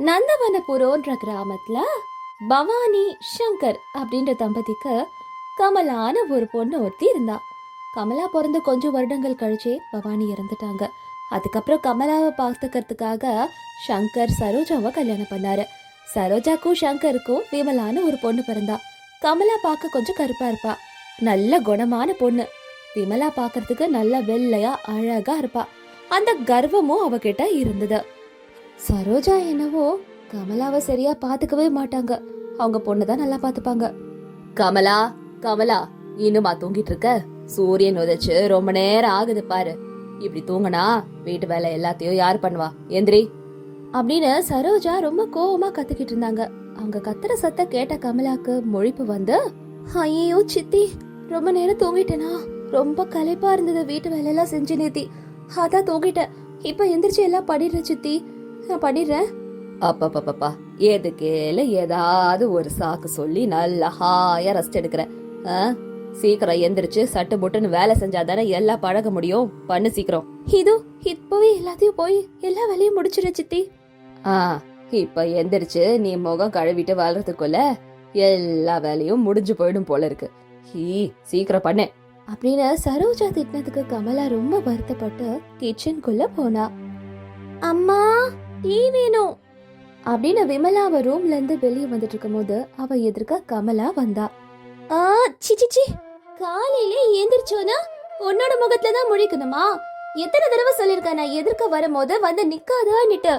நந்தவனபுரோன்ற கிராமத்துல பவானி சங்கர் அப்படின்ற தம்பதிக்கு கமலான ஒரு பொண்ணு ஒருத்தி இருந்தா. கமலா பிறந்து கொஞ்சம் வருடங்கள் கழிச்சே பவானி இறந்துட்டாங்க. அதுக்கப்புறம் கமலாவை பார்த்துக்கிறதுக்காக சங்கர் சரோஜாவை கல்யாணம் பண்ணாரு. சரோஜாக்கும் சங்கருக்கும் விமலான ஒரு பொண்ணு பிறந்தா. கமலா பார்க்க கொஞ்சம் கருப்பா இருப்பா. நல்ல குணமான பொண்ணு. விமலா பார்க்கறதுக்கு நல்ல வெள்ளையா அழகா இருப்பா. அந்த கர்வமும் அவகிட்ட இருந்தது. சரோஜா என்னவோ கமலாவை சரியா பாத்துக்கவே மாட்டாங்க. அவங்க பொண்ணு தான் நல்லா பாத்துப்பாங்க. கமலா கமலா இன்னுமா தூங்கிட்டு இருக்க? சூரியன் உதைச்சு ரொம்ப நேரம் ஆகுது பாரு. இப்படி தூங்கினா வீட்டு வேலை எல்லாத்தையும் யார் பண்ணுவா? எந்திரி. அப்படின்னு சரோஜா ரொம்ப கோவமா கத்துக்கிட்டு இருந்தாங்க. அவங்க கத்துற சத்த கேட்ட கமலாக்கு மொழிப்பு வந்து ஐயோ சித்தி ரொம்ப நேரம் தூங்கிட்டேனா? ரொம்ப களைப்பா இருந்தது வீட்டு வேலையெல்லாம் செஞ்சு நேத்தி. அதான் தூங்கிட்டேன். இப்ப எந்திரிச்சு எல்லாம் படிடுற சித்தி. நான் பண்ணிடுறேன். அப்பப்பப்பப்பா எதுக்கேல ஏதாவது ஒரு சாக்கு சொல்லி நல்லா ஹாயா ரெஸ்ட் எடுக்கிறேன். ஆ? சீக்கிரம் எந்திரிச்சு சட்டு புட்டுன்னு வேலை செஞ்சாதானே எல்லாம் பழக முடியும். பண்ணு சீக்கிரம். இது இப்பவே எல்லாத்தையும் போய் எல்லா வேலையும் முடிச்சிடு சித்தி. ஆ இப்ப எந்திரிச்சு நீ முகம் கழுவிட்டு வளர்றதுக்குள்ள எல்லா வேலையும் முடிஞ்சு போயிடும் போல இருக்கு. ஹீ சீக்கிரம் பண்ணு. அப்படின்னு சரோஜா திட்டினதுக்கு கமலா ரொம்ப வருத்தப்பட்டு கிச்சனுக்குள்ள போனா. அம்மா டீ வேணும். அப்படின்னு விமலா அவ ரூம்ல இருந்து வெளியே வந்துட்டு இருக்கும்போது அவ எதிர்க்க கமலா வந்தா. ஆ சிச்சிச்சி காலையில ஏந்திரிச்சோனா உன்னோட முகத்துல தான் முழிக்கணுமா? எத்தனை தடவை சொல்லிருக்கேன் நான் எதிர்க்க வரும்போது வந்து நிக்காதான்னுட்டு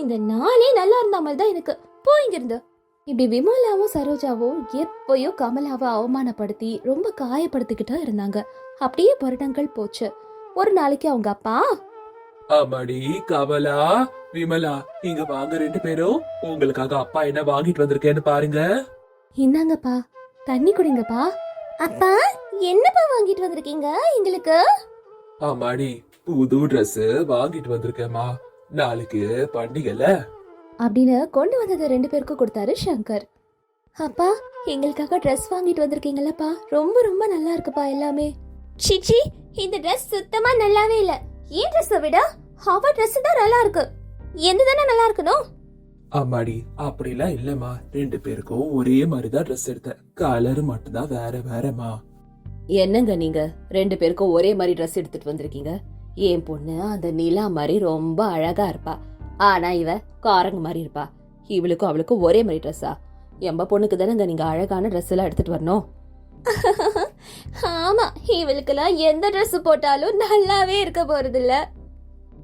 இந்த நாளே நல்லா இருந்தா மாதிரி தான் எனக்கு போ இங்கிருந்து. இப்படி விமலாவும் சரோஜாவும் எப்பயோ கமலாவை அவமானப்படுத்தி ரொம்ப காயப்படுத்திக்கிட்டா இருந்தாங்க. அப்படியே வருடங்கள் போச்சு. ஒரு நாளைக்கு அவங்க அப்பா? அம்மாடி கமலா. விமலா இங்க வாங்க ரெண்டு பேரும். உங்களுக்காக அப்பா என்ன வாங்கிட்டு வந்திருக்கேன்னு பாருங்க. இந்தாங்கப்பா. தண்ணி குடிங்கப்பா. அப்பா என்னப்பா வாங்கிட்டு வந்திருக்கீங்க எங்களுக்கு? அம்மாடி புது Dress வாங்கிட்டு வந்திருக்கேம்மா. நாளைக்கு பண்டிகைல. அப்படின்னு கொண்டு வந்ததை ரெண்டு பேருக்கும் கொடுத்தாரு சங்கர். அப்பா எங்களுக்காக ட்ரெஸ் வாங்கிட்டு வந்திருக்கீங்களப்பா ரொம்ப ரொம்ப நல்லா இருக்குப்பா எல்லாமே. சிச்சி இந்த ட்ரெஸ் சுத்தமா நல்லாவே இல்ல. ஏன் ட்ரெஸ்ஸை விட? அவ ட்ரெஸ் தான் நல்லா இருக்கு. எந்த தானே நல்லா இருக்கணும்? அம்மாடி அப்படிலாம் இல்லம்மா. ரெண்டு பேருக்கும் ஒரே மாதிரிதான் Dress எடுத்தேன். கலர் மட்டும்தான் வேற வேறம்மா. என்னங்க நீங்க? ரெண்டு பேருக்கும் ஒரே மாதிரி ட்ரெஸ் எடுத்துட்டு வந்திருக்கீங்க. என் பொண்ணு அந்த நிலா மாதிரி ரொம்ப அழகா இருப்பா. ஆனா இவ காரங்க மாதிரி இருப்பா. இவளுக்கும் அவளுக்கும் ஒரே மாதிரி ட்ரெஸ்ஸா எம்ப பொண்ணுக்கு தானேங்க நீங்க அழகான ட்ரெஸ் எல்லாம் எடுத்துட்டு வரணும்? ஆமா இவளுக்கெல்லாம் எந்த Dress போட்டாலும் நல்லாவே இருக்க போறது இல்ல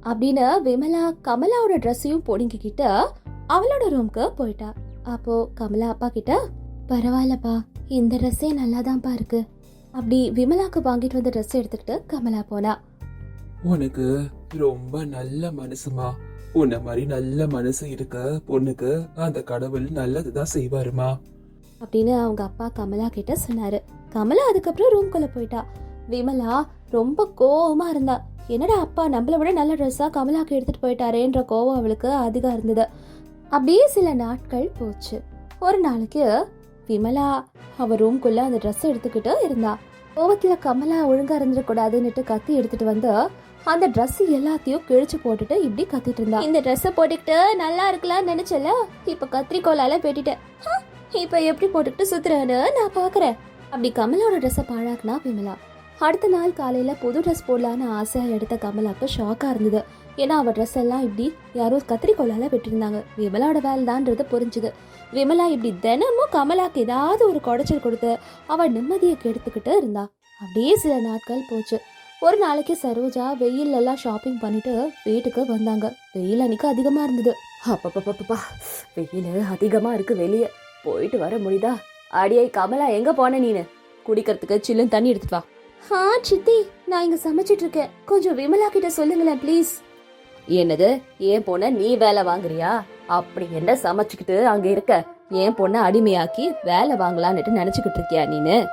அப்படின்னு விமலா கமலாவோட ட்ரெஸ்ஸையும் பொடுங்கிக்கிட்டு அவளோட ரூம்க்கு போயிட்டா. அப்போ கமலா அப்பா கிட்ட பரவாயில்லப்பா இந்த ட்ரெஸ்ஸே நல்லாதான்ப்பா இருக்கு. அப்படி விமலாக்கு வாங்கிட்டு வந்த ட்ரெஸ் எடுத்துக்கிட்டு கமலா போனா. உனக்கு ரொம்ப நல்ல மனசுமா. உன்ன மாதிரி நல்ல மனசு இருக்க பொண்ணுக்கு அந்த கடவுள் நல்லதுதான் செய்வாருமா? அப்படின்னு அவங்க அப்பா கமலா கிட்ட சொன்னாரு. கமலா அதுக்கப்புறம் ரூம்குள்ள போயிட்டா. விமலா ரொம்ப கோவமா இருந்தா. என்னடா அப்பா நம்மள விட நல்ல ட்ரெஸ்ஸாக கமலாக்கு எடுத்துகிட்டு போயிட்டாரேன்ற கோவம் அவளுக்கு அதிகம் இருந்தது. அப்படியே சில நாட்கள் போச்சு. ஒரு நாளைக்கு விமலா அவ ரூம்குள்ள அந்த ட்ரெஸ் எடுத்துக்கிட்டு இருந்தா. கோவத்தில் கமலா ஒழுங்காக இருந்துடக்கூடாதுன்னுட்டு கத்தி எடுத்துட்டு வந்து அந்த ட்ரெஸ் எல்லாத்தையும் கிழிச்சு போட்டுட்டு இப்படி கத்திட்டு இருந்தா. இந்த ட்ரெஸ்ஸை போட்டுக்கிட்டு நல்லா இருக்கலாம்னு நினைச்சல இப்ப கத்திரிக்கோலால வெட்டிட்டேன் ஹ, இப்ப எப்படி போட்டுக்கிட்டு சுத்துறேன்னு நான் பாக்குறேன். அப்படி கமலோட ட்ரெஸ்ஸை பாழாக்குனா விமலா. அடுத்த நாள் காலையில் புது ட்ரெஸ் போடலான்னு ஆசையாக எடுத்த கமலாக்கு ஷாக்காக இருந்தது. ஏன்னா அவள் ட்ரெஸ் எல்லாம் இப்படி யாரோ கத்திரிக்கோலால வெட்டியிருந்தாங்க விமலாவோட வேலை தான்றது புரிஞ்சுது. விமலா இப்படி தினமும் கமலாக்கு ஏதாவது ஒரு குடைச்சல் கொடுத்து அவள் நிம்மதியை கெடுத்துக்கிட்டு இருந்தா. அப்படியே சில நாட்கள் போச்சு. ஒரு நாளைக்கு சரோஜா வெயிலெல்லாம் ஷாப்பிங் பண்ணிட்டு வீட்டுக்கு வந்தாங்க. வெயில் அன்னைக்கு அதிகமாக இருந்தது. அப்பப்பப்பப்பா வெயில் அதிகமாக இருக்கு வெளியே. போயிட்டு வர முடியுதா? அடியே கமலா எங்கே போன நீனு? குடிக்கிறதுக்கு சில்லுன்னு தண்ணி எடுத்துட்டு வா. ஆ சித்தி நான் இங்க சமைச்சிட்டு இருக்கேன் கொஞ்சம் விமலா கிட்ட சொல்லுங்களேன் ப்ளீஸ். என்னது? ஏன் பொண்ண நீ வேலை வாங்குறியா? அப்படி என்ன சமைச்சுக்கிட்டு அங்க இருக்க? ஏன் பொண்ண அடிமையாக்கி வேலை வாங்கலான்னுட்டு நினைச்சுக்கிட்டு இருக்கியா நீனு?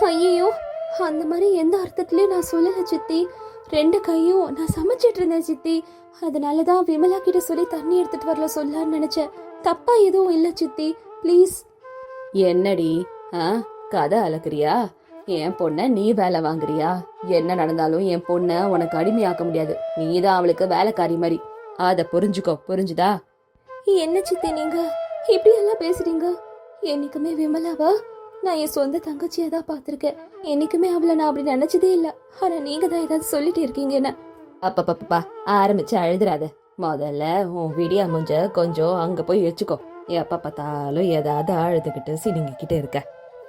ஐயோ அந்த மாதிரி எந்த அர்த்தத்திலயும் நான் சொல்லல சித்தி. ரெண்டு கையும் நான் சமைச்சிட்டு இருந்தேன் சித்தி. அதனால தான் விமலா கிட்ட சொல்லி தண்ணி எடுத்துட்டு வரல சொல்லலாம்னு நினைச்சேன். தப்பா எதுவும் இல்ல சித்தி. ப்ளீஸ். என்னடி? ஆ கதை அளக்குறியா என் பொண்ண நீ வேலை வாங்குறியா? என்ன நடந்தாலும் என் பொண்ண உனக்கு அடிமையாக்க முடியாது. நீ தான் அவளுக்கு வேலைக்காரி மாதிரி. அத புரிஞ்சுக்கோ. புரிஞ்சுதா? என்ன சித்தி நீங்க? இப்படி எல்லாம் பேசுறீங்க? என்னைக்குமே விமலாவா? நான் என் சொந்த தங்கச்சியை தான் பார்த்துருக்கேன். என்னைக்குமே அவளை நான் அப்படி நினைச்சதே இல்லை. ஆனா நீங்க தான் ஏதாவது சொல்லிட்டு இருக்கீங்க என்ன? அப்பப்பப்பா ஆரம்பிச்சு அழுதுறாத. முதல்ல உன் விடியா முஞ்ச கொஞ்சம் அங்க போய் வச்சுக்கோ. எப்ப பார்த்தாலும் ஏதாவது அழுதுகிட்டு சினுங்கிக்கிட்டு இருக்க.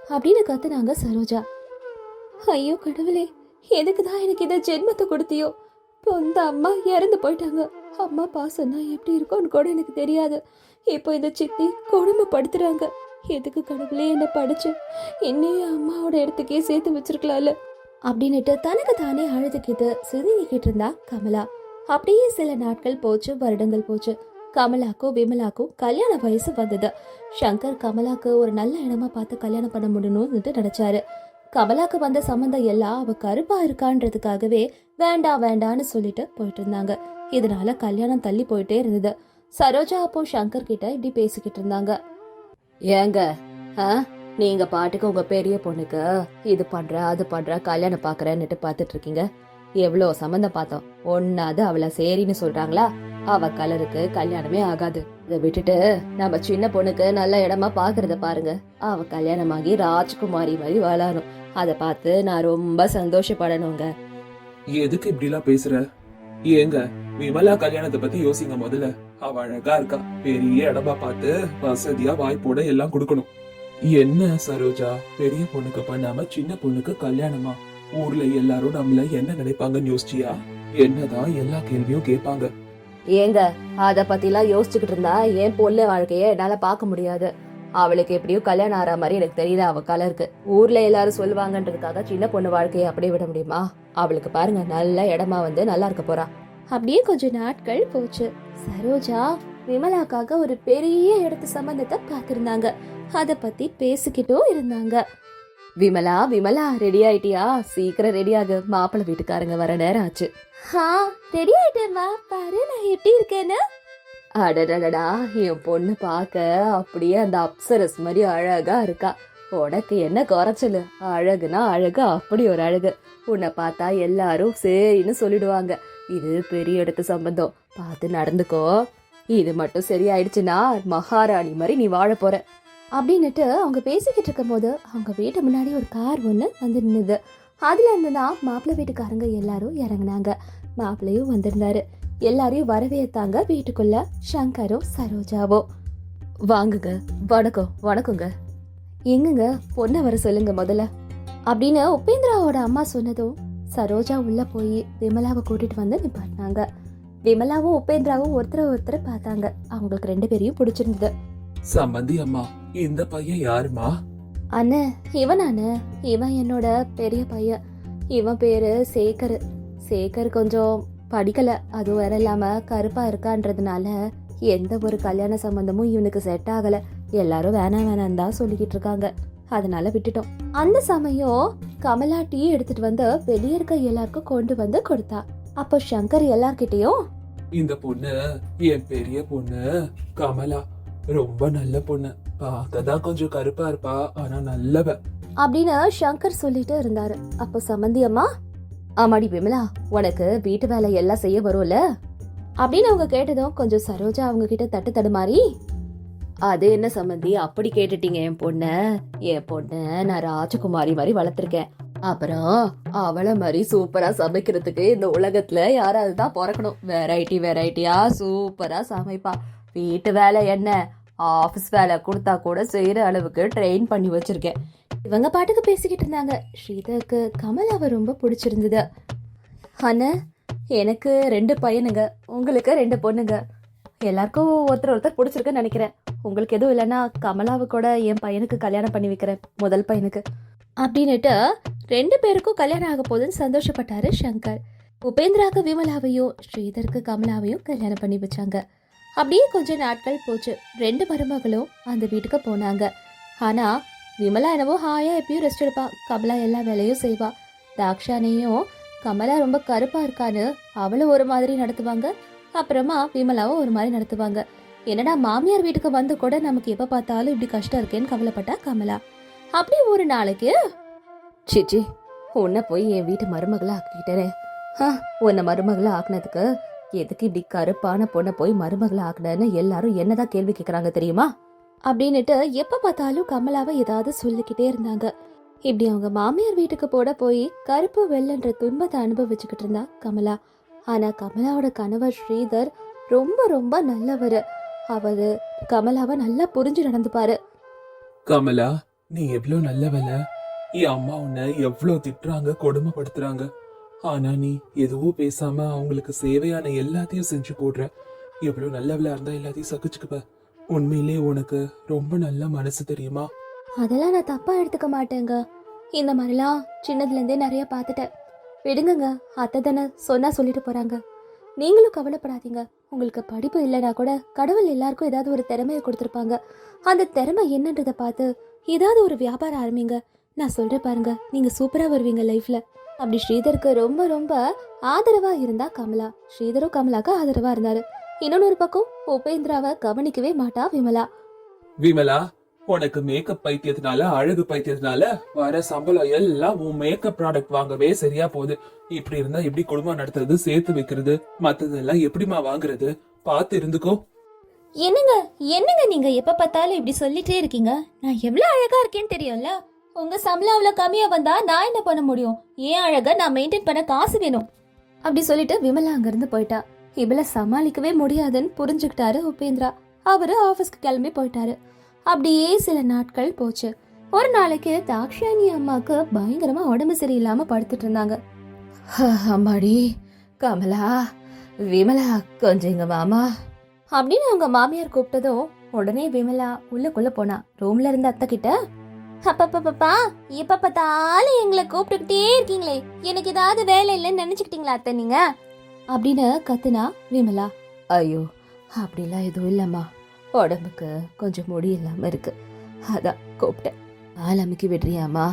அப்படின்னு கத்துனாங்க சரோஜா. ஐயோ கடவுளே எதுக்கு தான் எனக்கு இதை ஜென்மத்தை கொடுத்தியோ? சொந்த அம்மா இறந்து போயிட்டாங்க. அம்மா பாசம்னா எப்படி இருக்கும்னு கூட எனக்கு தெரியாது. இப்போ இந்த சித்தி கொடுமைப்படுத்துறாங்க எதுக்கு கடவுளே என்ன படிச்சு? என்னையும் அம்மாவோட இடத்துக்கே சேர்த்து வச்சிருக்கலாம்ல. அப்படின்னுட்டு தனக்கு தானே அழுதுக்கிட்டு சிறுங்கிக்கிட்டு இருந்தா கமலா. அப்படியே சில நாட்கள் போச்சு வருடங்கள் போச்சு. கமலாக்கும் விமலாக்கும் கல்யாண வயசு வந்தது. சங்கர் கமலாக்கு ஒரு நல்ல இடமா பார்த்து கல்யாணம் பண்ண முடியணும்னுட்டு நினைச்சாரு. கமலாக்கு வந்த சம்மந்தம் எல்லாம் அவ கருப்பா இருக்கான்றதுக்காகவே வேண்டாம் வேண்டான்னு சொல்லிட்டு போயிட்டு இருந்தாங்க. இதனால கல்யாணம் தள்ளி போயிட்டே இருந்தது. சரோஜா அப்போ சங்கர் கிட்ட இப்படி பேசிக்கிட்டு இருந்தாங்க. ஏங்க ஆ? நீங்க பாட்டுக்கு உங்க பெரிய பொண்ணுக்கு இது பண்ற அது பண்ற கல்யாணம் பாக்குறேன்னுட்டு பாத்துட்டு இருக்கீங்க. எவ்வளோ சம்மந்தம் பார்த்தோம். ஒன்னாவது அவளை சரின்னு சொல்றாங்களா? அவ கலருக்கு கல்யாணமே ஆகாது. இதை விட்டுட்டு நம்ம சின்ன பொண்ணுக்கு நல்ல இடமா பாக்குறத பாருங்க. அவ கல்யாணமாகி ராஜ்குமாரி மாதிரி வளரும் அதை பார்த்து நான் ரொம்ப சந்தோஷப்படணுங்க. எதுக்கு இப்படி எல்லாம் பேசுற? ஏங்க விமலா கல்யாணத்தை பத்தி யோசிங்க முதல்ல. அவ அழகா இருக்கா. பெரிய இடமா பார்த்து வசதியா வாய்ப்போட எல்லாம் கொடுக்கணும். என்ன சரோஜா? பெரிய பொண்ணுக்கு பண்ணாம சின்ன பொண்ணுக்கு கல்யாணமா? ஊர்ல எல்லாரும் நம்மள என்ன நினைப்பாங்கன்னு யோசிச்சியா? என்னதான் எல்லா கேள்வியும் கேட்பாங்க. ஏங்க அத பத்திலாம் யோசிச்சுக்கிட்டு இருந்தா என் பொண்ணு வாழ்க்கைய என்னால பார்க்க முடியாது. அவளுக்கு எப்படியோ கல்யாணம் ஆற மாதிரி எனக்கு தெரியல அவ கலருக்கு ஊர்ல எல்லாரும் சொல்லுவாங்கன்றதுக்காக சின்ன பொண்ணு வாழ்க்கையை அப்படியே விட முடியுமா? அவளுக்கு பாருங்க நல்ல இடமா வந்து நல்லா இருக்க போறா. அப்படியே கொஞ்ச நாட்கள் போச்சு. சரோஜா விமலாக்காக ஒரு பெரிய இடத்து சம்பந்தத்தை பார்த்திருந்தாங்க. அத பத்தி பேசிக்கிட்டும் இருந்தாங்க. விமலா விமலா ரெடி ஆயிட்டியா? சீக்கிரம் ரெடி ஆகு. மாப்பிள்ளை வீட்டுக்காரங்க வர நேரம் ஆச்சு. ஹா ரெடி ஆயிட்டேம்மா பாரு நான் எப்படி இருக்கேன்னு. அடடடடா என் பொண்ணு பார்க்க அப்படியே அந்த அப்சரஸ் மாதிரி அழகா இருக்கா. உனக்கு என்ன குறைச்சலு? அழகுனா அழகு அப்படி ஒரு அழகு. உன்னை பார்த்தா எல்லாரும் சரின்னு சொல்லிடுவாங்க. இது பெரிய இடத்து சம்பந்தம். பார்த்து நடந்துக்கோ. இது மட்டும் சரியாயிடுச்சுன்னா மகாராணி மாதிரி நீ வாழ போற. அப்படின்னுட்டு அவங்க பேசிக்கிட்டு இருக்கும்போது அவங்க வீட்டு முன்னாடி ஒரு கார் ஒன்று வந்து நின்னுது. அதில் இருந்து தான் மாப்பிள்ளை வீட்டுக்காரங்க எல்லாரும் இறங்குனாங்க. மாப்பிள்ளையும் வந்திருந்தாரு. எல்லாரையும் வரவேத்தாங்க வீட்டுக்குள்ள சங்கரும் சரோஜாவும். வாங்குங்க வணக்கம் வணக்கங்க. எங்குங்க பொண்ணை வர சொல்லுங்க முதல்ல. அப்படின்னு உபேந்திராவோட அம்மா சொன்னதும் சரோஜா உள்ள போய் விமலாவை கூட்டிட்டு வந்து நிப்பாட்டினாங்க. விமலாவும் உபேந்திராவும் ஒருத்தரை ஒருத்தரை பார்த்தாங்க. அவங்களுக்கு ரெண்டு பேரையும் பிடிச்சிருந்தது. சம்பந்தி அம்மா இந்த பையன் யாருமா? அண்ணே இவன் அண்ணே. இவன் என்னோட பெரிய பையன். இவன் பேரு சேகர். சேகர் கொஞ்சம் படிக்கல. அது வேற இல்லாம கருப்பா இருக்கான்றதுனால எந்த ஒரு கல்யாண சம்பந்தமும் இவனுக்கு செட் ஆகல. எல்லாரும் வேணாம் வேணாம் தான் சொல்லிக்கிட்டு இருக்காங்க. அதனால விட்டுட்டோம். அந்த சமயம் கமலா டீ எடுத்துட்டு வந்து வெளியே இருக்க எல்லாருக்கும் கொண்டு வந்து கொடுத்தா. அப்போ சங்கர் எல்லார்கிட்டயும் இந்த பொண்ணு என் பெரிய பொண்ணு கமலா ரொம்ப நல்ல பொண்ணு. பார்க்கதான் கொஞ்சம் கருப்பா இருப்பா. ஆனா நல்லவ. அப்படின்னு சங்கர் சொல்லிட்டு இருந்தாரு. அப்போ சம்மந்தி அம்மா ஆமாடி விமலா உனக்கு வீட்டு வேலை எல்லாம் செய்ய வரும்ல? அப்படின்னு அவங்க கேட்டதும் கொஞ்சம் சரோஜா அவங்க கிட்ட தட்டு தடுமாறி அது என்ன சம்மந்தி அப்படி கேட்டுட்டீங்க என் பொண்ணை? என் பொண்ணை நான் ராஜகுமாரி மாதிரி வளர்த்துருக்கேன். அப்புறம் அவளை மாதிரி சூப்பரா சமைக்கிறதுக்கு இந்த உலகத்துல யாராவது தான் பிறக்கணும். வெரைட்டி வெரைட்டியா சூப்பரா சமைப்பா. வீட்டு வேலை என்ன? ஆஃபீஸ் வேலை கொடுத்தா கூட செய்கிற அளவுக்கு ட்ரெயின் பண்ணி வச்சுருக்கேன். இவங்க பாட்டுக்கு பேசிக்கிட்டு இருந்தாங்க. ஸ்ரீதருக்கு கமலாவை ரொம்ப பிடிச்சிருந்தது. அண்ணா எனக்கு ரெண்டு பையனுங்க. உங்களுக்கு ரெண்டு பொண்ணுங்க. எல்லாருக்கும் ஒருத்தர் ஒருத்தர் பிடிச்சிருக்குன்னு நினைக்கிறேன். உங்களுக்கு எதுவும் இல்லைன்னா கமலாவை கூட என் பையனுக்கு கல்யாணம் பண்ணி வைக்கிறேன் முதல் பையனுக்கு. அப்படின்னுட்டு ரெண்டு பேருக்கும் கல்யாணம் ஆக போகுதுன்னு சந்தோஷப்பட்டாரு சங்கர். உபேந்திராக்கு விமலாவையும் ஸ்ரீதருக்கு கமலாவையும் கல்யாணம் பண்ணி வச்சாங்க. அப்படியே கொஞ்ச நாட்கள் போச்சு. ரெண்டு மருமகளும் அந்த வீட்டுக்கு போனாங்க. ஆனா விமலா என்னவோ ஹாயா எப்பயும் ரெஸ்ட் எடுப்பா. கமலா எல்லா வேலையும் செய்வா. தாக்ஷானையும் கமலா ரொம்ப கருப்பா இருக்கான்னு அவளும் ஒரு மாதிரி நடத்துவாங்க. அப்புறமா விமலாவும் ஒரு மாதிரி நடத்துவாங்க. என்னடா மாமியார் வீட்டுக்கு வந்து கூட நமக்கு எப்ப பார்த்தாலும் இப்படி கஷ்டம் இருக்கேன்னு கவலைப்பட்டா கமலா. அப்படி ஒரு நாளைக்கு சிச்சி உன்னை போய் என் வீட்டு மருமகளா ஆக்கிக்கிட்டேனே ஆ உன்னை மருமகளா ஆக்குனதுக்கு எதுக்கு இப்படி கருப்பான பொண்ணை போய் மருமகளை ஆக்குனன்னு எல்லாரும் என்னதான் கேள்வி கேட்குறாங்க தெரியுமா? அப்படின்னுட்டு எப்ப பார்த்தாலும் கமலாவை ஏதாவது சொல்லிக்கிட்டே இருந்தாங்க. இப்படி அவங்க மாமியார் வீட்டுக்கு போட போய் கருப்பு வெள்ளன்ற துன்பத்தை அனுபவிச்சுக்கிட்டு இருந்தா கமலா. ஆனா கமலாவோட கணவர் ஸ்ரீதர் ரொம்ப ரொம்ப நல்லவர். அவரு கமலாவை நல்லா புரிஞ்சு நடந்துப்பாரு. கமலா நீ எவ்வளவு நல்லவல என் அம்மா உன்னை எவ்வளவு திட்டுறாங்க கொடுமைப்படுத்துறாங்க. ஆனா நீ எதுவும் பேசாம அவங்களுக்கு சேவையான எல்லாத்தையும் செஞ்சு போடுற. எவ்வளவு நல்லவளா இருந்தா எல்லாத்தையும் சகிச்சுக்குப்ப. உண்மையிலே உனக்கு ரொம்ப நல்ல மனசு தெரியுமா? அதெல்லாம் நான் தப்பா எடுத்துக்க மாட்டேங்க. இந்த மாதிரிலாம் சின்னதுல இருந்தே நிறைய பார்த்துட்டேன். விடுங்கங்க அத்தை தானே சொன்னா சொல்லிட்டு போறாங்க. நீங்களும் கவலைப்படாதீங்க. உங்களுக்கு படிப்பு இல்லைனா கூட கடவுள் எல்லாருக்கும் ஏதாவது ஒரு திறமையை கொடுத்துருப்பாங்க. அந்த திறமை என்னன்றதை பார்த்து ஏதாவது ஒரு வியாபாரம் ஆரம்பிங்க. நான் சொல்றேன் பாருங்க நீங்க சூப்பரா வருவீங்க லைஃப்ல அப்படி ஸ்ரீதருக்கு ரொம்ப ரொம்ப ஆதரவா இருந்தா கமலா. ஸ்ரீதரும் கமலாக்கு ஆதரவா இருந்தாரு. இன்னொன்னு ஒரு பக்கம் உபேந்திராவை கவனிக்கவே மாட்டா விமலா. விமலா உனக்கு மேக்கப் பைத்தியத்தினால அழகு பைத்தியத்தினால வர சம்பளம் எல்லாம் உன் மேக்கப் ப்ராடக்ட் வாங்கவே சரியா போகுது. இப்படி இருந்தா எப்படி குடும்பம் நடத்துறது சேர்த்து வைக்கிறது மத்ததெல்லாம் எப்படிமா வாங்குறது? பார்த்து இருந்துக்கோ. என்னங்க என்னங்க நீங்க எப்ப பார்த்தாலும் இப்படி சொல்லிட்டே இருக்கீங்க? நான் எவ்வளவு அழகா இருக்கேன்னு தெரியும்ல? உங்க சம்பளம் அவ்வளவு கம்மியா வந்தா நான் என்ன பண்ண முடியும்? ஏன் அழகா நான் மெயின்டைன் பண்ண காசு வேணும். அப்படி சொல்லிட்டு விமலா அங்கிருந்து போயிட்டா. இவள சமாளிக்கவே முடியாதுன்னு புரிஞ்சுக்கிட்டாரு உபேந்திரா. அவரு ஆபீஸ்க்கு கிளம்பி போயிட்டாரு. அப்படியே சில நாட்கள் போச்சு. ஒரு நாளைக்கு தாக்ஷாயணி அம்மாவுக்கு பயங்கரமா உடம்பு சரியில்லாம படுத்துட்டு இருந்தாங்க. அம்மாடி கமலா விமலா கொஞ்சம் எங்க மாமா அப்படின்னு அவங்க மாமியார் கூப்பிட்டதும் உடனே விமலா உள்ளக்குள்ள போனா. ரூம்ல இருந்த அத்தை கிட்ட அப்பப்பப்பா இப்ப பார்த்தாலும் எங்களை கூப்பிட்டுக்கிட்டே இருக்கீங்களே. எனக்கு ஏதாவது வேலை இல்லைன்னு நினைச்சுக்கிட்டீங்களா அத்தை நீங்க? அப்படின்னு கத்துனா விமலா. ஐயோ அப்படிலாம் எதுவும் இல்லம்மா. உடம்புக்கு கொஞ்சம் முடியில்லாம இருக்கு. அதான் கூப்பிட்டேன். கால் அமுக்கி விடுறியாமா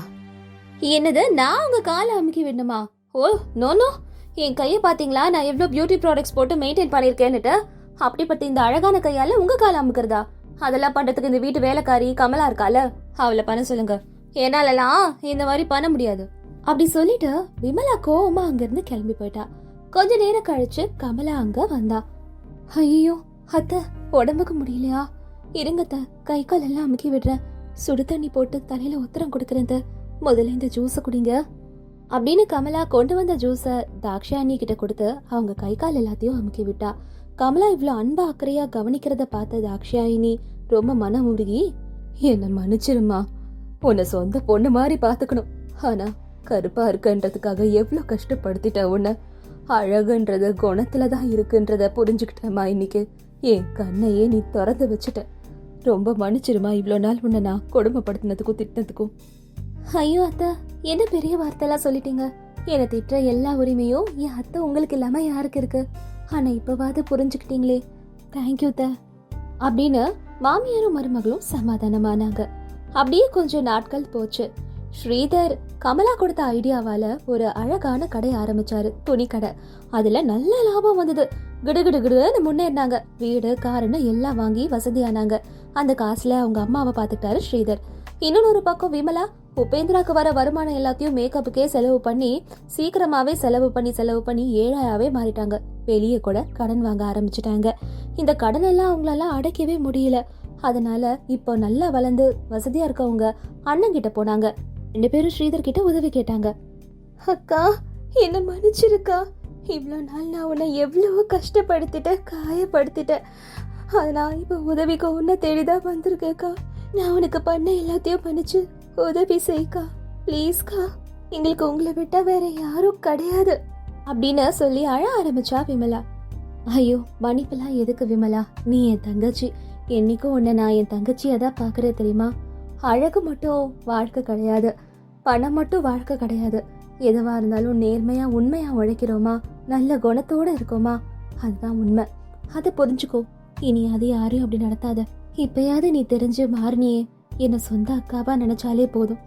என்னது நான் உங்க காலை அமுக்கி விடணுமா? Oh no no. என் கையை பாத்தீங்களா நான் எவ்வளவு பியூட்டி ப்ராடக்ட்ஸ் போட்டு மெயின்டைன் பண்ணிருக்கேன்னுட்டு அப்படிப்பட்ட இந்த அழகான கையால உங்க கால அமுக்கிறதா? அதெல்லாம் பண்றதுக்கு இந்த வீட்டு வேலைக்காரி கமலா இருக்கால அவளை பண்ண சொல்லுங்க. என்னாலலாம் இந்த மாதிரி பண்ண முடியாது. அப்படி சொல்லிட்டு விமலா கோவமா அங்கிருந்து கிளம்பி போயிட்டா. கொஞ்ச நேரம் கழிச்சு கமலா அங்க வந்தா. ஐயோ அத்தை உடம்புக்கு முடியலையா? இருங்கத்த கை கால் எல்லாம் அமுக்கி விடுறேன். சுடு தண்ணி போட்டு தலையில உத்தரம் கொடுக்குறது முதல்ல இந்த ஜூஸை குடிங்க. அப்படின்னு கமலா கொண்டு வந்த ஜூஸை தாக்ஷாயணி கிட்ட கொடுத்து அவங்க கை கால் எல்லாத்தையும் அமுக்கி விட்டா. கமலா இவ்வளோ அன்பா அக்கறையா கவனிக்கிறத பார்த்த தாக்ஷாயினி ரொம்ப மனம் உருகி என்ன மன்னிச்சிருமா? உன்னை சொந்த பொண்ணு மாதிரி பார்த்துக்கணும். ஆனா கருப்பா இருக்குன்றதுக்காக எவ்வளோ கஷ்டப்படுத்திட்ட உன்னை. அழகுன்றது குணத்துல தான் இருக்குன்றத புரிஞ்சுக்கிட்டேம்மா இன்னைக்கு. என் கண்ணையே நீ திறந்து வச்சுட்ட. ரொம்ப மன்னிச்சிருமா இவ்வளோ நாள் உன்னை நான் கொடுமைப்படுத்தினதுக்கும் திட்டினதுக்கும்? ஐயோ அத்தை என்ன பெரிய வார்த்தைலாம் சொல்லிட்டீங்க? என்னை திட்டுற எல்லா உரிமையும் என் அத்தை உங்களுக்கு இல்லாமல் யாருக்கு இருக்கு? ஆனால் இப்போவாது புரிஞ்சுக்கிட்டீங்களே. தேங்க்யூ த அப்படின்னு மாமியாரும் மருமகளும் சமாதானமானாங்க. அப்படியே கொஞ்சம் நாட்கள் போச்சு. ஸ்ரீதர் கமலா கொடுத்த ஐடியாவால ஒரு அழகான கடை ஆரம்பிச்சாரு துணி கடை. அதுல நல்ல லாபம் வந்தது. கிடுகிடு கிடுன்னு முன்னேறினாங்க. வீடு காருன்னு எல்லாம் வாங்கி வசதியானாங்க. அந்த காசுல அவங்க அம்மாவை பார்த்துட்டாரு ஸ்ரீதர். இன்னொரு பக்கம் விமலா உபேந்திராக்கு வர வருமானம் எல்லாத்தையும் மேக்கப்புக்கே செலவு பண்ணி சீக்கிரமாவே செலவு பண்ணி செலவு பண்ணி ஏழாயாவே மாறிட்டாங்க. வெளியே கூட கடன் வாங்க ஆரம்பிச்சிட்டாங்க. இந்த கடன் எல்லாம் அவங்களால அடைக்கவே முடியல. அதனால இப்போ நல்லா வளர்ந்து வசதியா இருக்கவங்க அண்ணன் கிட்ட போனாங்க. ரெண்டு பேரும் ஸ்ரீதர் கிட்ட உதவி கேட்டாங்க. அக்கா என்ன மன்னிச்சிருக்கா? இவ்வளோ நாள் நான் உன்னை எவ்வளவோ கஷ்டப்படுத்திட்டேன் காயப்படுத்திட்டேன். அதனால் இப்போ உதவிக்கு உன்னை தேடிதான் வந்திருக்கேக்கா நான் உனக்கு பண்ண எல்லாத்தையும் மன்னிச்சு உதவி செய்க்கா ப்ளீஸ்க்கா எங்களுக்கு உங்களை விட்டா வேற யாரும் கிடையாது. அப்படின்னு சொல்லி அழ ஆரம்பிச்சா விமலா. ஐயோ மன்னிப்பெல்லாம் எதுக்கு விமலா? நீ என் தங்கச்சி. என்னைக்கும் உன்னை நான் என் தங்கச்சியை தான் பார்க்குறேன் தெரியுமா? அழகு மட்டும் வாழ்க்கை கிடையாது. பணம் மட்டும் வாழ்க்கை கிடையாது. எதுவாக இருந்தாலும் நேர்மையாக உண்மையாக உழைக்கிறோமா? நல்ல குணத்தோடு இருக்கோமா? அதுதான் உண்மை. அதை புரிஞ்சுக்கோ. இனி அது யாரையும் அப்படி நடத்தாத. இப்பயாவது நீ தெரிஞ்சு மாறினியே. என்னை சொந்த அக்காவா நினைச்சாலே போதும்.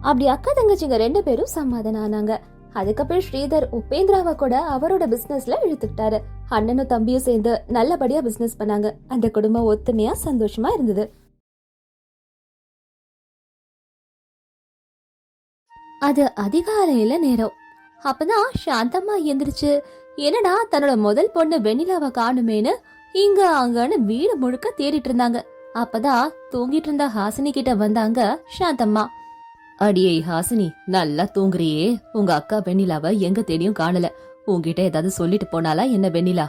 அப்படி அக்கா தங்கச்சிங்க ரெண்டு பேரும் சமாதானம் ஆனாங்க. அதுக்கப்புறம் ஸ்ரீதர் உபேந்திராவை கூட அவரோட பிசினஸ்ல இழுத்துக்கிட்டாரு. அண்ணனும் தம்பியும் சேர்ந்து நல்லபடியா பிசினஸ் பண்ணாங்க. அந்த குடும்பம் ஒத்துமையா சந்தோஷமா இருந்தது. அது அதிகாலையில நேரம். அப்பதான் சாந்தம்மா எந்திரிச்சு என்னடா தன்னோட முதல் பொண்ணு வெண்ணிலாவை காணுமேனு இங்க அங்கன்னு வீடு முழுக்க தேடிட்டு இருந்தாங்க. அப்பதான் தூங்கிட்டு இருந்த ஹாசினி கிட்ட வந்தாங்க சாந்தம்மா. அடியே ஹாசினி நல்லா தூங்குறியே. உங்க அக்கா வெண்ணிலாவை எங்க தேடியும் காணல. உன்கிட்ட ஏதாவது சொல்லிட்டு போனாலா என்ன வெண்ணிலா?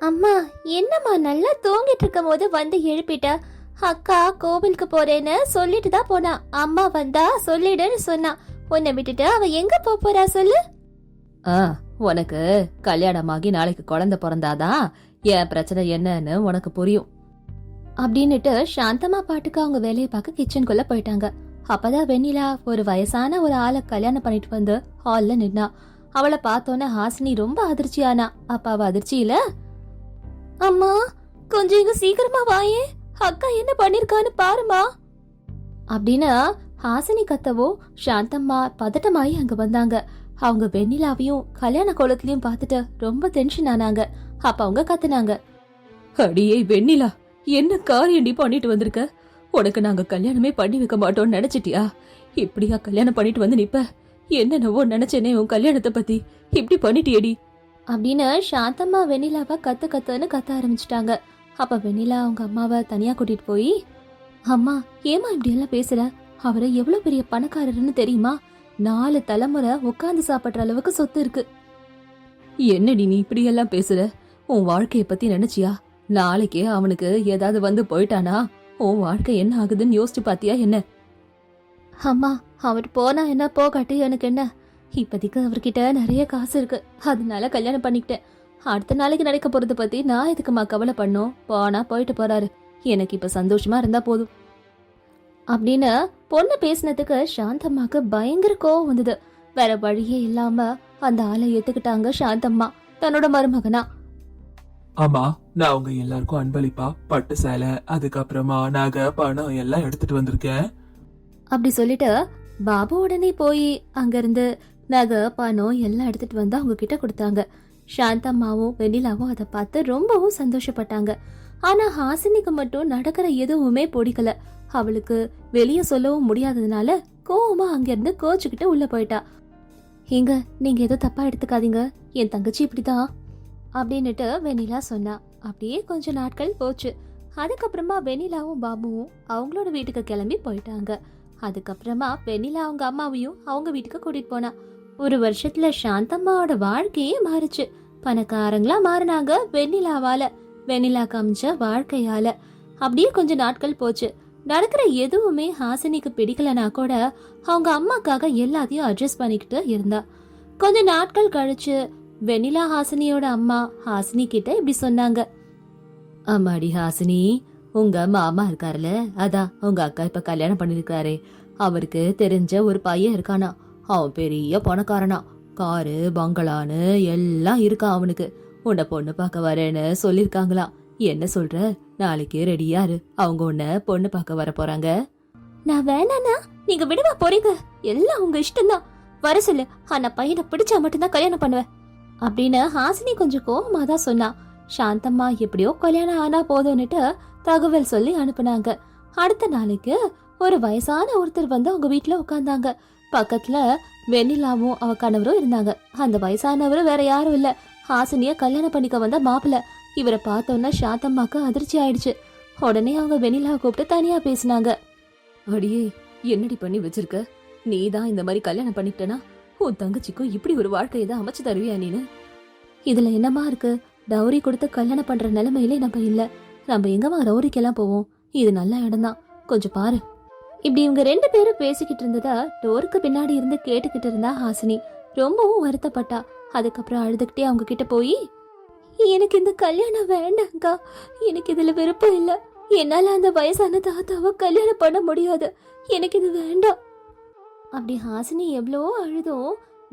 அம்மா என்னம்மா நல்லா தூங்கிட்டு இருக்கும் போது வந்து எழுப்பிட்ட? அக்கா கோவிலுக்கு போறேன்னு சொல்லிட்டு தான் போனா. அம்மா வந்தா சொல்லிடுன்னு சொன்னா. உன்னை விட்டுட்டு அவ எங்க போப் போறா சொல்லு. ஆ உனக்கு கல்யாணமாகி நாளைக்கு குழந்தை பிறந்தாதான் என் பிரச்சனை என்னன்னு உனக்கு புரியும். அப்படின்னுட்டு சாந்தமா பாட்டுக்கு அவங்க வேலையை பார்க்க கிச்சனுக்குள்ள போயிட்டாங்க. அப்பதான் வெண்ணிலா ஒரு வயசான ஒரு ஆளை கல்யாணம் பண்ணிட்டு வந்து ஹால்ல நின்னா. அவளை பார்த்தோன்னே ஹாசினி ரொம்ப அதிர்ச்சியானா. அப்ப அவ அதிர்ச்சியில அம்மா கொஞ்சம் இங்க சீக்கிரமா வாயே. அக்கா என்ன பண்ணிருக்கான்னு பாருமா அப்படின்னு ஹாசினி கத்தவோ சாந்தம்மா பதட்டமாயி அங்க வந்தாங்க. அவங்க வெண்ணிலாவையும் கல்யாண கோலத்திலயும் பார்த்துட்டு ரொம்ப டென்ஷன் ஆனாங்க. அப்ப அவங்க கத்துனாங்க அடியே வெண்ணிலா என்ன காரியண்டி பண்ணிட்டு வந்திருக்க? உனக்கு நாங்க கல்யாணமே பண்ணி வைக்க மாட்டோம்னு நினைச்சிட்டியா? இப்படியா கல்யாணம் பண்ணிட்டு வந்து நிப்ப? என்னென்னவோ நினைச்சேனே உன் கல்யாணத்தை பத்தி. இப்படி பண்ணிட்டியேடி. அப்படின்னு சாந்தம்மா வெண்ணிலாவை கத்து கத்துன்னு கத்த ஆரம்பிச்சிட்டாங்க. அப்ப வெண்ணிலா அவங்க அம்மாவை தனியா கூட்டிட்டு போய் அம்மா ஏமா இப்படி எல்லாம் பேசுற? அவரை எவ்வளவு பெரிய பணக்காரர்னு தெரியுமா? நாலு தலைமுறை உட்கார்ந்து சாப்பிடுற அளவுக்கு சொத்து இருக்கு. என்னடி நீ இப்படி எல்லாம் பேசுற? உன் வாழ்க்கைய பத்தி நினைச்சியா? நாளைக்கே அவனுக்கு ஏதாவது வந்து போயிட்டானா? உன் வாழ்க்கை என்ன ஆகுதுன்னு யோசிச்சு பாத்தியா என்ன? அம்மா அவர் போனா என்ன போகாட்டி எனக்கு என்ன? இப்போதைக்கு அவர்கிட்ட நிறைய காசு இருக்கு. அதனால கல்யாணம் பண்ணிக்கிட்டேன். அடுத்த நாளைக்கு நடக்க போறத பத்தி நான் எதுக்குமா கவலை பண்ணோம்? போனா போயிட்டு போறாரு. எனக்கு இப்ப சந்தோஷமா இருந்தா போதும். அப்படின்னு பொண்ணு பேசினதுக்கு சாந்தம்மாக்கு பயங்கர கோவம் வந்தது. வேற வழியே இல்லாம அந்த ஆளை ஏத்துக்கிட்டாங்க சாந்தம்மா. தன்னோட மருமகனா. ஆமா நான் உங்க எல்லாருக்கும் அன்பளிப்பா பட்டு சேலை அதுக்கப்புறமா நகை பணம் எல்லாம் எடுத்துட்டு வந்திருக்கேன். அப்படி சொல்லிட்டு பாபு உடனே போய் அங்கிருந்து நகை பணம் எல்லாம் எடுத்துட்டு வந்து அவங்க கிட்ட கொடுத்தாங்க. சாந்தம்மாவும் வெண்ணிலாவும் அதை பார்த்து ரொம்பவும் சந்தோஷப்பட்டாங்க. ஆனா ஹாசினிக்கு மட்டும் நடக்கிற எதுவுமே பிடிக்கல. அவளுக்கு வெளியே சொல்லவும் முடியாததுனால கோவமா அங்கிருந்து கோச்சுக்கிட்டு உள்ள போயிட்டா. ஏங்க நீங்க எதுவும் தப்பா எடுத்துக்காதீங்க. என் தங்கச்சி இப்படிதான் அப்படின்னுட்டு வெண்ணிலா சொன்னா. அப்படியே கொஞ்ச நாட்கள் போச்சு. அதுக்கப்புறமா வெண்ணிலாவும் பாபுவும் அவங்களோட வீட்டுக்கு கிளம்பி போயிட்டாங்க. அதுக்கப்புறமா வெண்ணிலா அவங்க அம்மாவையும் அவங்க வீட்டுக்கு கூட்டிட்டு போனா. ஒரு வருஷத்துல சாந்தம்மாவோட வாழ்க்கையே மாறுச்சு. பணக்காரங்களா மாறினாங்க வெண்ணிலாவால. வெண்ணிலா காமிச்ச வாழ்க்கையால. அப்படியே கொஞ்ச நாட்கள் போச்சு. நடக்கிற எதுவுமே ஹாசினிக்கு பிடிக்கலனா கூட அவங்க அம்மாக்காக எல்லாத்தையும் அட்ஜஸ்ட் பண்ணிக்கிட்டு இருந்தா. கொஞ்ச நாட்கள் கழிச்சு வெண்ணிலா ஹாசினியோட அம்மா ஹாசினி கிட்ட இப்படி சொன்னாங்க. அம்மாடி ஹாசினி உங்க மாமா இருக்காருல்ல அதான் உங்க அக்கா இப்ப கல்யாணம் பண்ணிருக்காரு. அவருக்கு தெரிஞ்ச ஒரு பையன் இருக்கானா? அவன் பெரிய பணக்காரனா. காரு பங்களான்னு எல்லாம் இருக்கான் அவனுக்கு. உன்னை பொண்ணு பார்க்க வரேன்னு சொல்லிருக்காங்களாம் என்ன சொல்ற? நாளைக்கு ரெடியா இரு. அவங்க உன்னை பொண்ணு பார்க்க வர போறாங்க. நான் வேணானா நீங்க விடவா போறீங்க? எல்லாம் உங்க இஷ்டம்தான். வர சொல்லு ஆனா பையனை பிடிச்சா மட்டும்தான் கல்யாணம் பண்ணுவேன். அப்படின்னு ஹாசினி கொஞ்சம் கோவமா தான் சொன்னா. சாந்தம்மா எப்படியோ கல்யாணம் ஆனா போதும்னுட்டு தகவல் சொல்லி அனுப்புனாங்க. அடுத்த நாளைக்கு ஒரு வயசான ஒருத்தர் வந்து அவங்க வீட்டுல உட்கார்ந்தாங்க. பக்கத்துல வெண்ணிலாவும் அவ கணவரும் இருந்தாங்க. அந்த வயசானவரும் வேற யாரும் இல்ல. ஹாசினிய கல்யாணம் பண்ணிக்க வந்த மாப்பிள்ள. இவரை பார்த்தோன்னா சாந்தம்மாக்கு அதிர்ச்சி ஆயிடுச்சு. உடனே அவங்க வெண்ணிலாவை கூப்பிட்டு தனியா பேசினாங்க. அடியே என்னடி பண்ணி வச்சிருக்க? நீ தான் இந்த மாதிரி கல்யாணம் பண்ணிட்டனா உன் தங்கச்சிக்கும் இப்படி ஒரு வாழ்க்கையை தான் அமைச்சு தருவியா நீனு? இதுல என்னமா இருக்கு? டௌரி கொடுத்து கல்யாணம் பண்ற நிலைமையிலே நம்ம இல்ல. நம்ம எங்கம்மா ரவுரிக்கெல்லாம் போவோம்? இது நல்ல இடம்தான். கொஞ்சம் பாரு. இப்படி இவங்க ரெண்டு பேரும் பேசிக்கிட்டு இருந்ததா டோருக்கு பின்னாடி இருந்து கேட்டுக்கிட்டு இருந்தா ஹாசினி. ரொம்பவும் வருத்தப்பட்டா. அதுக்கப்புறம் அழுதுகிட்டே அவங்க கிட்ட போய் எனக்கு இந்த கல்யாணம் வேண்டாங்க்கா எனக்கு இதுல விருப்பம் இல்ல. என்னால அந்த வயசான தாத்தாவை கல்யாணம் பண்ண முடியாது. எனக்கு இது வேண்டாம். அப்படி ஹாசினி எவ்வளோ அழுதோ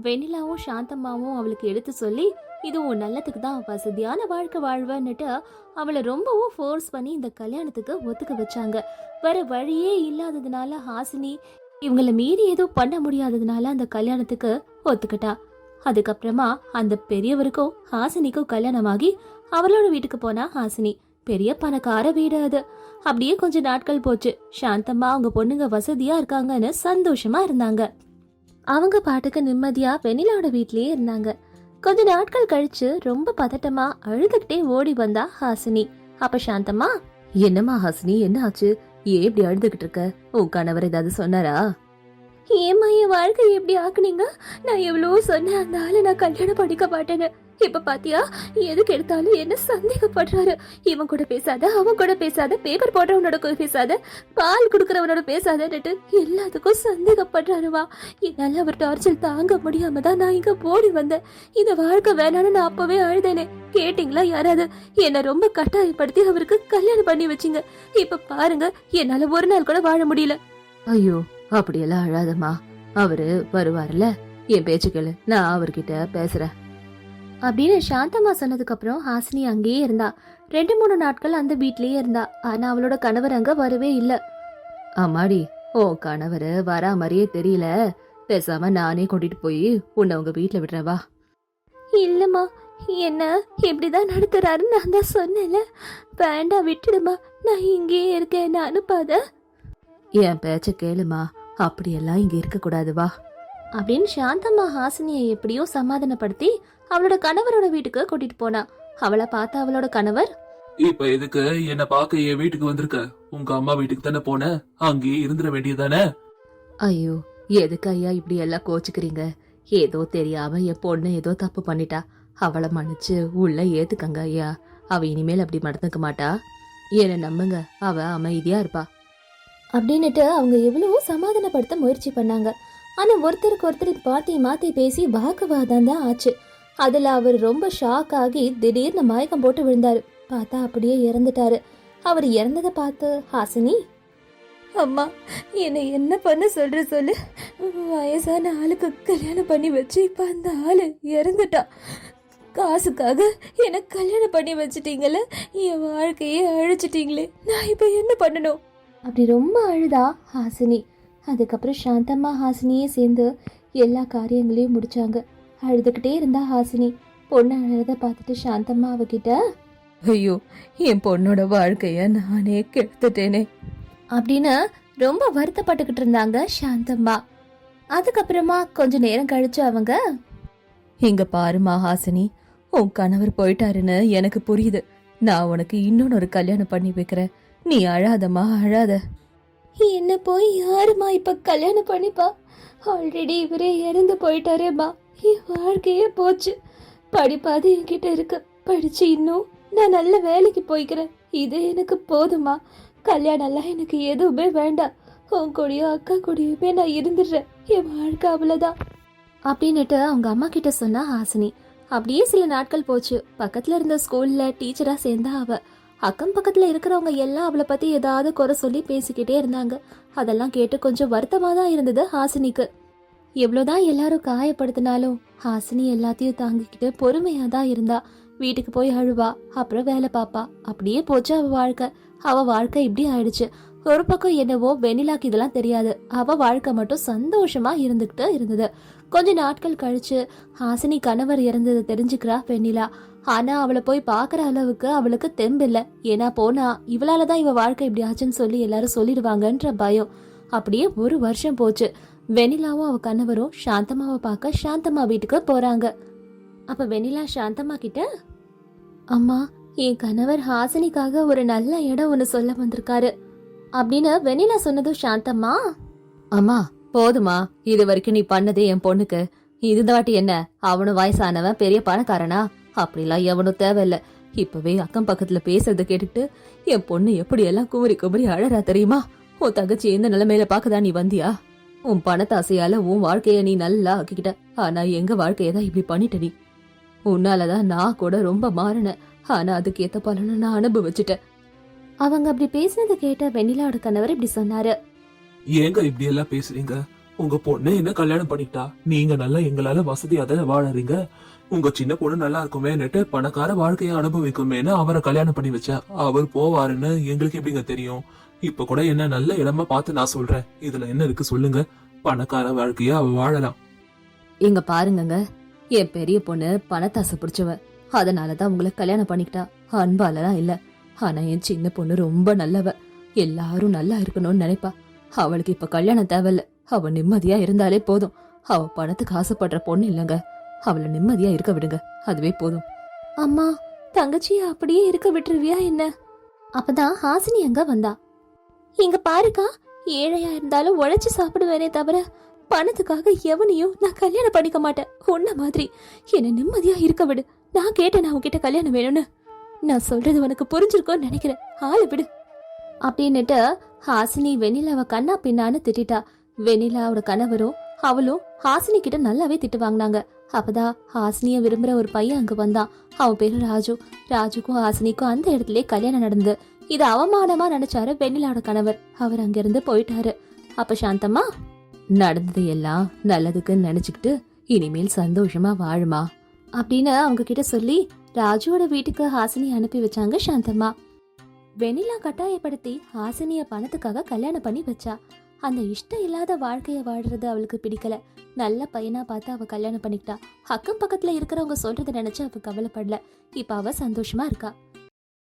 வெண்ணிலாவும் சாந்தம்மாவும் அவளுக்கு எடுத்து சொல்லி இது உன் நல்லதுக்கு தான் வசதியான வாழ்க்கை வாழ்வன்னுட்டு அவளை ரொம்பவும் ஃபோர்ஸ் பண்ணி இந்த கல்யாணத்துக்கு ஒத்துக்க வச்சாங்க. வேற வழியே இல்லாததுனால ஹாசினி இவங்கள மீறி எதுவும் பண்ண முடியாததுனால அந்த கல்யாணத்துக்கு ஒத்துக்கிட்டா. அதுக்கப்புறமா அந்த பெரியவருக்கும் ஹாசினிக்கும் கல்யாணமாகி அவளோட வீட்டுக்கு போனா ஹாசினி. பெரிய பணக்கார வீடு அது. அப்படியே கொஞ்ச நாட்கள் போச்சு. சாந்தம்மா அவங்க பொண்ணுங்க வசதியா இருக்காங்கன்னு சந்தோஷமா இருந்தாங்க. அவங்க பாட்டுக்கு நிம்மதியா வெனிலாவோட வீட்லயே இருந்தாங்க. கொஞ்ச நாட்கள் கழிச்சு ரொம்ப பதட்டமா அழுதுகிட்டே ஓடி வந்தா ஹாசினி. அப்ப சாந்தம்மா என்னம்மா ஹாசினி என்ன ஆச்சு? ஏன் இப்படி அழுதுகிட்டு இருக்க? உன் கணவர் ஏதாவது சொன்னாரா? ஏம்மா என் வாழ்க்கை எப்படி ஆக்குனீங்க? நான் எவ்வளோ சொன்னேன் அந்த ஆளு நான் கல்யாணம் படிக்க மாட்டேன்னு. இப்ப பாத்தியா? எதுக்கு எடுத்தாலும் என்ன சந்தேகப்படுறாரு. இவன் கூட பேசாத அவன் கூட பேசாத பேப்பர் போடுறவனோட கூட பேசாத பால் குடுக்கறவனோட பேசாதன்னுட்டு எல்லாத்துக்கும் சந்தேகப்படுறாருவா என்னால அவர் டார்ச்சல் தாங்க முடியாம தான் நான் இங்க போடி வந்தேன். இந்த வாழ்க்கை வேணாம்னு நான் அப்பவே அழுதேனே. கேட்டிங்களா யாராவது? என்ன ரொம்ப கட்டாயப்படுத்தி அவருக்கு கல்யாணம் பண்ணி வச்சிங்க. இப்ப பாருங்க என்னால ஒரு நாள் கூட வாழ முடியல. ஐயோ அப்படியெல்லாம் அழாதம்மா. அவரு வருவார்ல என் பேச்சு கேளு. நான் அவர்கிட்ட பேசுறேன். அப்படின்னு சாந்தம்மா சொன்னதுக்கு அப்புறம் ஹாசினி அங்கேயே இருந்தா. ரெண்டு மூணு நாட்கள் அந்த வீட்லயே இருந்தா. ஆனா அவளோட கணவர் அங்க வரவே இல்ல. அம்மாடி ஓ கணவர் வரா மாதிரியே தெரியல. பேசாம நானே கூட்டிட்டு போய் உன்னை உங்க வீட்ல விடுறேன் வா. இல்லம்மா என்ன இப்படிதான் நடத்துறாருன்னு நான் தான் சொன்னேன்ல. வேண்டாம் விட்டுடுமா நான் இங்கேயே இருக்கேன் நான் அனுப்பாத என் பேச்ச கேளுமா அப்படியெல்லாம் இங்க இருக்க கூடாது வா. அப்படின்னு சாந்தம்மா ஹாசினியை எப்படியோ சமாதானப்படுத்தி அவளோட கணவரோட வீட்டுக்கு கூட்டிட்டு போனா. அவளை பார்த்த அவளோட கணவர் இப்ப எதுக்கு என்ன பார்க்க என் வீட்டுக்கு வந்திருக்க? உங்க அம்மா வீட்டுக்கு தானே போன? அங்கேயே இருந்துட வேண்டியதானே ஐயோ எதுக்கு ஐயா இப்படி எல்லாம் கோச்சுக்கிறீங்க? ஏதோ தெரியாம என் பொண்ணு ஏதோ தப்பு பண்ணிட்டா. அவளை மன்னிச்சு உள்ள ஏத்துக்கங்க ஐயா. அவ இனிமேல் அப்படி நடந்துக்க மாட்டா. என்ன நம்புங்க. அவ அமைதியா இருப்பா. அப்படின்னுட்டு அவங்க எவ்வளவோ சமாதானப்படுத்த முயற்சி பண்ணாங்க. ஆனால் ஒருத்தருக்கு ஒருத்தர் மாத்தி மாற்றி பேசி வாக்குவாதம் தான் ஆச்சு. அதில் அவர் ரொம்ப ஷாக் ஆகி திடீர்னு மயக்கம் போட்டு விழுந்தாரு. பார்த்தா அப்படியே இறந்துட்டாரு. அவர் இறந்ததை பார்த்து ஹாசினி? அம்மா என்னை என்ன பண்ண சொல்ற சொல்லு. வயசான ஆளுக்கு கல்யாணம் பண்ணி வச்சு இப்ப அந்த ஆளு இறந்துட்டான் காசுக்காக எனக்கு கல்யாணம் பண்ணி வச்சிட்டீங்களே என் வாழ்க்கையே அழிச்சிட்டீங்களே. நான் இப்ப என்ன பண்ணணும்? அப்படி ரொம்ப அழுதா ஹாசினி. அதுக்கப்புறம் சாந்தம்மா ஹாசினியே சேர்ந்து எல்லா காரியங்களையும் முடிச்சாங்க. அழுதுகிட்டே இருந்தா ஹாசினி. பொண்ணு அழுத பார்த்துட்டு சாந்தம்மா அவகிட்ட ஐயோ என் பொண்ணோட வாழ்க்கைய நானே கெடுத்துட்டேனே. அப்படின்னு ரொம்ப வருத்தப்பட்டுக்கிட்டு இருந்தாங்க சாந்தம்மா. அதுக்கப்புறமா கொஞ்ச நேரம் கழிச்சு அவங்க இங்க பாருமா ஹாசினி உன் கணவர் போயிட்டாருன்னு எனக்கு புரியுது. நான் உனக்கு இன்னொன்னு ஒரு கல்யாணம் பண்ணி வைக்கிறேன். நீ அழாதம்மா அழாத. என்ன போய் யாருமா இப்ப கல்யாணம் பண்ணிப்பா? ஆல்ரெடி இவரே இறந்து போயிட்டாரேம்மா. என் வாழ்க்கையே போச்சு. படிப்பாது என்கிட்ட இருக்கு. படிச்சு இன்னும் நான் நல்ல வேலைக்கு போய்க்கிறேன். இது எனக்கு போதுமா கல்யாணம் எல்லாம் எனக்கு எதுவுமே வேண்டாம். உன் கூடயோ அக்கா கூடயுமே நான் இருந்துடுறேன். என் வாழ்க்கை அவ்வளோதான் அப்படின்னுட்டு அவங்க அம்மா கிட்ட சொன்னா ஹாசினி. அப்படியே சில நாட்கள் போச்சு. பக்கத்துல இருந்த ஸ்கூல்ல டீச்சரா சேர்ந்தா அவ. அக்கம் பக்கத்துல இருக்கிறவங்க எல்லாம் அவளை பத்தி ஏதாவது குறை சொல்லி பேசிக்கிட்டே இருந்தாங்க. அதெல்லாம் கேட்டு கொஞ்சம் வருத்தமா தான் இருந்தது ஹாசினிக்கு. எவ்வளவுதான் எல்லாரும் காயப்படுத்தினாலும் ஹாசினி எல்லாத்தையும் தாங்கிக்கிட்டு பொறுமையா தான் இருந்தா. வீட்டுக்கு போய் அழுவா அப்புறம் வேலை பாப்பா. அப்படியே போச்சு அவ வாழ்க்கை. அவ வாழ்க்கை இப்படி ஆயிடுச்சு. ஒரு பக்கம் என்னவோ வெண்ணிலாக்கு இதெல்லாம் தெரியாது. அவ வாழ்க்கை மட்டும் சந்தோஷமா இருந்துகிட்டு இருந்தது. கொஞ்ச நாட்கள் கழிச்சு ஹாசினி கணவர் இறந்ததை தெரிஞ்சுக்கிறா வெண்ணிலா ஆனா அவளை போய் பார்க்குற அளவுக்கு அவளுக்கு தெம்பில்ல. ஏன்னா போனா இவளாலதான் இவ வாழ்க்கை இப்படி ஆச்சுன்னு சொல்லி எல்லாரும் சொல்லிடுவாங்கன்ற பயம். அப்படியே ஒரு வருஷம் போச்சு. வெனிலாவும் அவ கணவரும் சாந்தம்மாவை பார்க்க சாந்தம்மா வீட்டுக்கு போறாங்க. அப்ப வெண்ணிலா சாந்தம்மா கிட்ட அம்மா என் கணவர் ஹாசினிக்காக ஒரு நல்ல இடம் ஒன்று சொல்ல வந்திருக்காரு. அப்படின்னு வெண்ணிலா சொன்னதும் சாந்தம்மா அம்மா போதுமா இது வரைக்கும் நீ பண்ணதே என் பொண்ணுக்கு. இது வாட்டி என்ன அவனும் வயசானவன் பெரிய பணக்காரனா அப்படிலாம் எவனும் தேவையில்ல. இப்பவே அக்கம் பக்கத்துல பேசுறத கேட்டுட்டு என் பொண்ணு எப்படி எல்லாம் குமரி குமரி அழறா தெரியுமா? உன் தங்கச்சி எந்த நிலைமையில பாக்கதா நீ வந்தியா? உன் பணத்தாசையால உன் வாழ்க்கைய நீ நல்லா ஆக்கிக்கிட்ட. ஆனா எங்க வாழ்க்கைய தான் இப்படி பண்ணிட்ட நீ? உன்னாலதான் நான் கூட ரொம்ப மாறினேன் ஆனா அதுக்கு ஏத்த பலனை நான் அனுபவிச்சுட்டேன். அவங்க அப்படி பேசினதை கேட்ட வெண்ணிலாவோட கணவர் இப்படி சொன்னாரு. ஏங்க இப்படி எல்லாம் பேசுறீங்க? உங்க பொண்ணு என்ன கல்யாணம் பண்ணிட்டா? நீங்க நல்லா எங்களால வசதியா தானே வாழறீங்க. உங்க சின்ன பொண்ணு நல்லா இருக்குமேன்னுட்டு பணக்கார வாழ்க்கைய அனுபவிக்குமேன்னு அவரை கல்யாணம் பண்ணி வச்சா. அவர் போவாருன்னு எங்களுக்கு எப்படிங்க தெரியும்? இப்ப கூட என்ன நல்ல இடமா பார்த்து நான் சொல்றேன். இதுல என்ன இருக்கு சொல்லுங்க. பணக்கார வாழ்க்கைய அவ வாழலாம். இங்க பாருங்கங்க. என் பெரிய பொண்ணு பணத்தாசை பிடிச்சவ. அதனாலதான் உங்களை கல்யாணம் பண்ணிக்கிட்டா. அன்பாலலாம் இல்ல. ஆனா என் சின்ன பொண்ணு ரொம்ப நல்லவ. எல்லாரும் நல்லா இருக்கணும்னு நினைப்பா. அவளுக்கு இப்ப கல்யாணம் தேவையில்ல. அவ நிம்மதியா இருந்தாலே போதும். அவ பணத்துக்கு ஆசைப்படுற பொண்ணு இல்லைங்க. அவளை நிம்மதியா இருக்க விடுங்க. அதுவே போதும். அம்மா தங்கச்சியை அப்படியே இருக்க விட்டுருவியா என்ன? அப்பதான் ஹாசினி அங்க வந்தா? இங்க பாருக்கா ஏழையா இருந்தாலும் உழைச்சு சாப்பிடுவேனே தவிர பணத்துக்காக எவனையும் நான் கல்யாணம் பண்ணிக்க மாட்டேன். உன்ன மாதிரி. என்ன நிம்மதியா இருக்க விடு. நான் கேட்டேன் நான் உன்கிட்ட கல்யாணம் வேணும்னு. நான் சொல்றது உனக்கு புரிஞ்சிருக்கோன்னு நினைக்கிறேன். ஆளு விடு. அப்படின்னுட்டு ஹாசினி வெண்ணிலாவை கண்ணா பின்னான்னு திட்டா வெண்ணிலாவோட கணவரும் அவளும் ஹாசினி கிட்ட நல்லாவே திட்டு வாங்கினாங்க. அப்பதான் ஹாசினிய விரும்புற ஒரு பையன் அங்க வந்தான். அவன் பேரு ராஜு. ராஜுக்கும் ஹாசினிக்கும் அந்த இடத்துல கல்யாணம் நடந்தது இது அவமானமா நினைச்சாரு வெண்ணிலாவோட கணவர். அவர் அங்கிருந்து போயிட்டாரு. அப்ப சாந்தம்மா நடந்தது எல்லாம் நல்லதுக்கு நினைச்சுக்கிட்டு இனிமேல் சந்தோஷமா வாழுமா? அப்படின்னு அவங்க கிட்ட சொல்லி ராஜுவோட வீட்டுக்கு ஹாசினி அனுப்பி வச்சாங்க சாந்தம்மா. வெண்ணிலா கட்டாயப்படுத்தி ஹாசினிய பணத்துக்காக கல்யாணம் பண்ணி வச்சா. அந்த இஷ்டம் இல்லாத வாழ்க்கைய வாழ்றது அவளுக்கு பிடிக்கல. நல்ல பையனா பார்த்து அவ கல்யாணம் பண்ணிக்கிட்டா. அக்கம் பக்கத்துல இருக்கிறவங்க சொல்றதை நினைச்சு அவ கவலைப்படல. இப்ப அவ சந்தோஷமா இருக்கா?